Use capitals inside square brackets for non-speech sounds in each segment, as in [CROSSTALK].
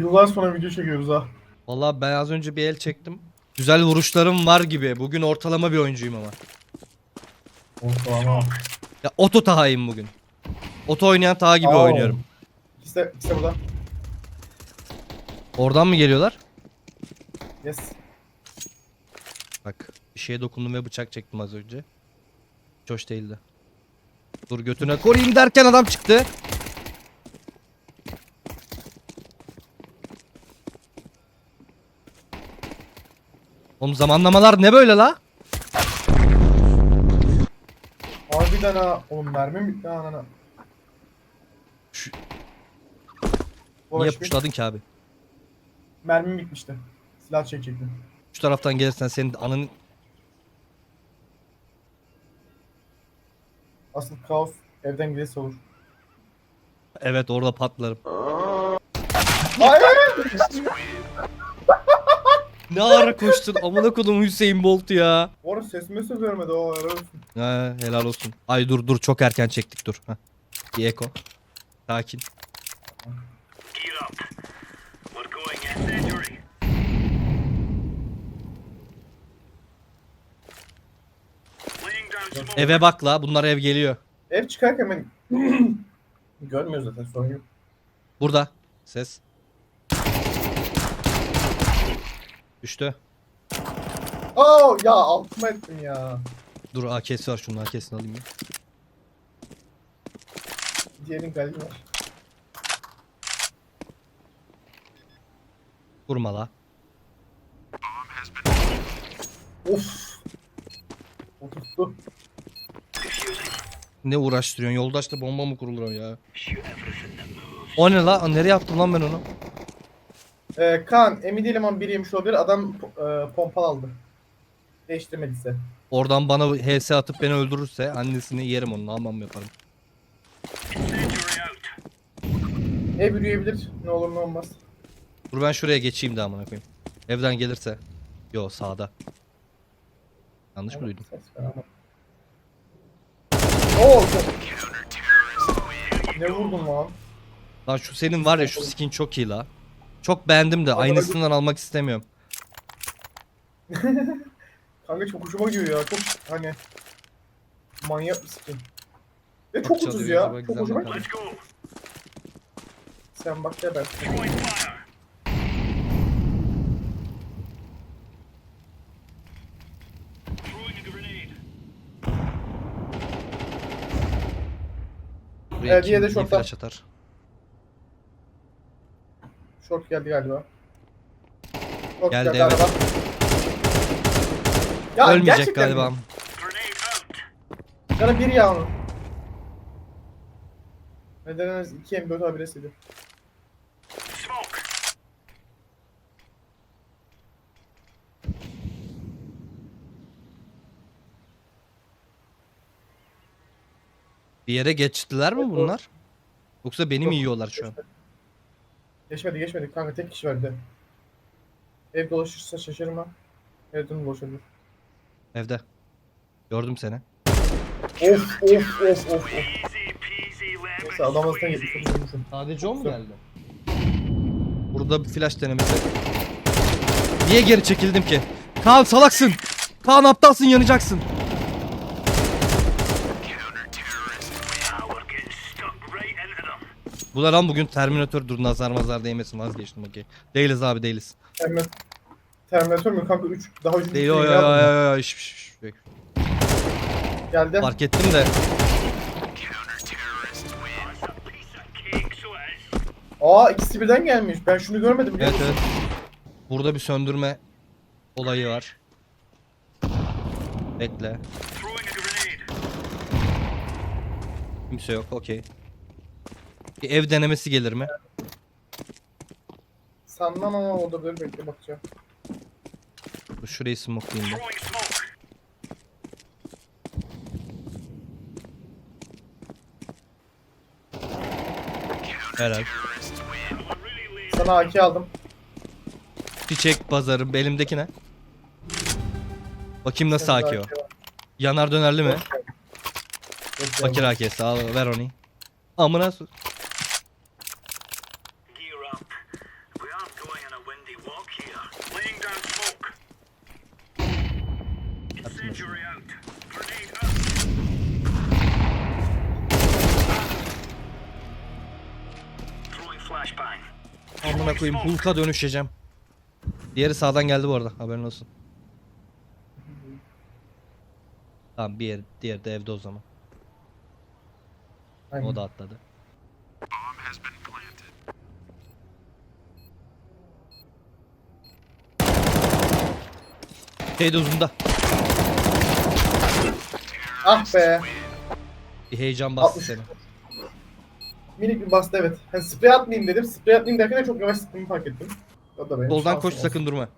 Yıllar sonra video çekiyoruz ha. Vallahi ben az önce bir el çektim. Güzel vuruşlarım var gibi. Bugün ortalama bir oyuncuyum ama. Ortalama. Ya oto tahayım bugün. Oto oynayan taha gibi Oo. oynuyorum. İkisi de, ikisi de burada. Oradan mı geliyorlar? Yes. Bak bir şeye dokundum ve bıçak çektim az önce. Hiç hoş değildi. Dur götüne koruyayım derken adam çıktı. Oğlum zamanlamalar ne böyle la? Harbiden ha. Oğlum mermi mi ha anana? Şu- Niye bir- puşladın ki abi? Mermim bitmişti. Silah çekecektim. Şu taraftan gelirsen senin anın... Asıl kaos evden gelirse olur. Evet orada patlarım. Hayır! Ne ara koştun amına kodum Hüseyin Bolt ya. Orada ses mesaj vermedi o helal olsun. Ha, helal olsun. Ay dur dur çok erken çektik dur. Heh. Bir eko. Sakin. Eve bak la bunlar ev geliyor. Ev çıkarken ben [CLEARS THROAT] görmüyor zaten sorun yok. Burada. Ses. Düştü. Oo ya altıma ettim ya. Dur AK'si var şunun AK'sini alayım ya. Diğerinin galibi var. Vurma la. Of. Oturttu. Ne uğraştırıyorsun? Yoldaşta bomba mı kurulur ya? O ne la? Nereye attım lan ben onu? Ee, Kaan emin değilim ama biriymiş olabilir. Adam e, pompal aldı. Değiştirmediyse. Oradan bana HS atıp beni öldürürse annesini yerim onun almam yaparım. Ev yürüyebilir. Ne olur ne olmaz. Dur ben şuraya geçeyim de amına koyayım. Evden gelirse. Yo sağda. Yanlış mı duydum? Ses ver ama. Oo. Ne vurdun lan? Lan şu senin var ya şu skin çok iyi la. Çok beğendim de aynısından almak istemiyorum. [LAUGHS] Kanka çok hoşuma gidiyor ya. Çok hani manyak bir skin. Ve çok ucuz çalıyor ya. acaba, Çok güzel hoşuma bakalım. gidiyor. Let's go. Sen bak ya ben. Throwing fire. Throwing a grenade. Buraya Evet, diğeri de kim şorttan. flash atar. Short geldi galiba. Short Geldi, evet. araba. Ya Ölmeyecek gerçekten galiba. mi? Canı bir ya onun. Neden en az iki M4 abiresiydi. Smoke. Bir yere geçtiler mi bunlar? Yoksa beni mi Yok, yiyorlar şu an? Geçmedi geçmedi kanka tek kişi de. Ev dolaşırsa şaşırma. Evden dolaşabilir. Evde. Gördüm seni. Of of of of Neyse adam squeezy. gitmiş. Durmuşum. Sadece o mu geldi? Burada bir flash denemesi. Niye geri çekildim ki? Kaan salaksın. Kaan aptalsın yanacaksın. Bu da lan bugün Terminator dur nazar mazar değmesin vazgeçtim okey. Değiliz abi değiliz. Terminator, Terminator mu kanka 3 daha 3 Değil o ya ya ya ya iş, iş, iş. Geldi. Fark ettim de. Aa ikisi birden gelmiş. Ben şunu görmedim biliyor Evet musun? evet. Burada bir söndürme olayı var. Bekle. Kimse yok okey. Bir ev denemesi gelir mi? Sanmam ama olabilir bekle bakacağım. Dur Şurayı smokelayayım ben. Throwing smoke. Herhal. We're really laying Sana AK aldım. Çiçek pazarı elimdeki ne? Bakayım nasıl AK o. Yanar dönerli mi? Fakir AK sağ ol ver onu. Amına su- Amına koyayım Hulk'a dönüşeceğim. Diğeri sağdan geldi bu arada haberin olsun. Tamam bir yer, diğeri de evde o zaman. Aynen. O da atladı. Şeyde uzunda. Ah be. Bir heyecan bastı 60. seni. Minik bir bastı evet. Hani sprey atmayayım dedim. Sprey atmayayım derken de çok yavaş sıktığımı fark ettim. O da benim şansım koş olsun. sakın durma.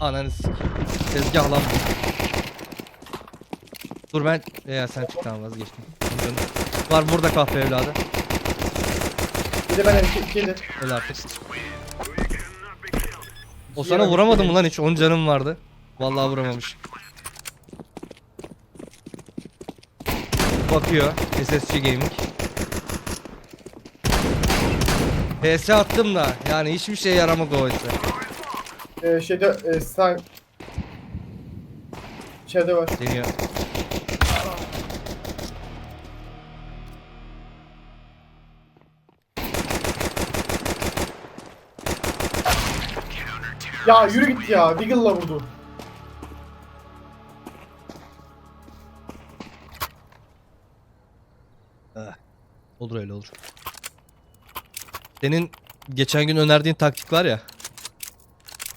Ananı sik. Tezgah lan bu. Dur ben... Ya sen çık tamam vazgeçtim. Var burada kahve evladı. Bir de ben iki, ikiydi. Öyle artık. O sana vuramadı mı lan hiç? 10 canım vardı. Vallahi vuramamış. Bakıyor. SSG Gaming. PS attım da yani hiçbir şey yaramadı o ise. Ee, şeyde e, sağ... İçeride var. Deniyor. Ya yürü git ya. Deagle'la vurdu. Olur öyle olur. Senin geçen gün önerdiğin taktik var ya.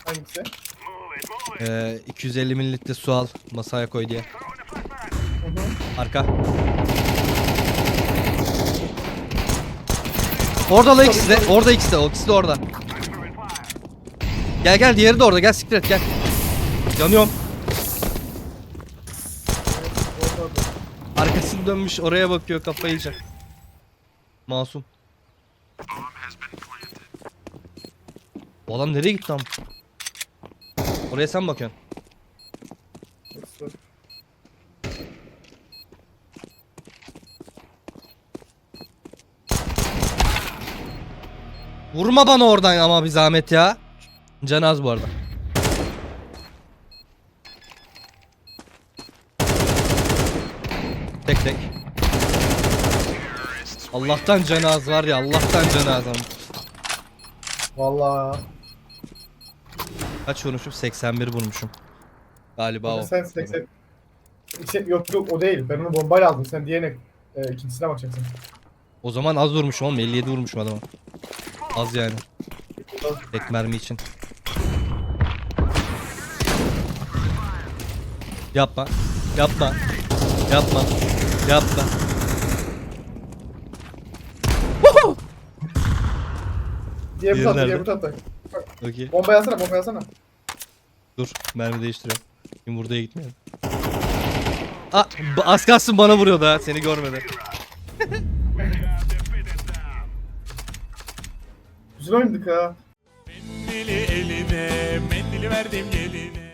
Hangisi? Move it, move it. e, 250 mililitre su al masaya koy diye. Arka. Orada la ikisi de. Orada ikisi de. O ikisi de orada. Gel gel diğeri de orada. Gel siktir et gel. Yanıyorum. Arkasını dönmüş oraya bakıyor kafayı yiyecek. Masum. Bu adam nereye gitti lan? Oraya sen bakıyorsun. Vurma bana oradan ama bir zahmet ya. Can az bu arada. Tek tek. Allah'tan canı az var ya Allah'tan canı az ama. Vallahi. Kaç vurmuşum? 81 vurmuşum. Galiba o. Sen 80... İşte, yok yok o değil. Ben onu bombayla aldım. Sen diğerine e, ikincisine bakacaksın. O zaman az vurmuşum oğlum 57 vurmuşum adama. Az yani. Tek mermi için. Yapma. Yapma. Yapma. Yapma. Diğer bu Diğeri tarafta, nerede? bu tarafta. Okey. Bomba yazsana, bomba yazsana. Dur. Mermi değiştiriyorum. Yumurtaya gitmeyelim. Aa, b- az kalsın bana vuruyordu ha. Seni görmedi. Güzel oynadık ha. Mendili eline, mendili verdim geline.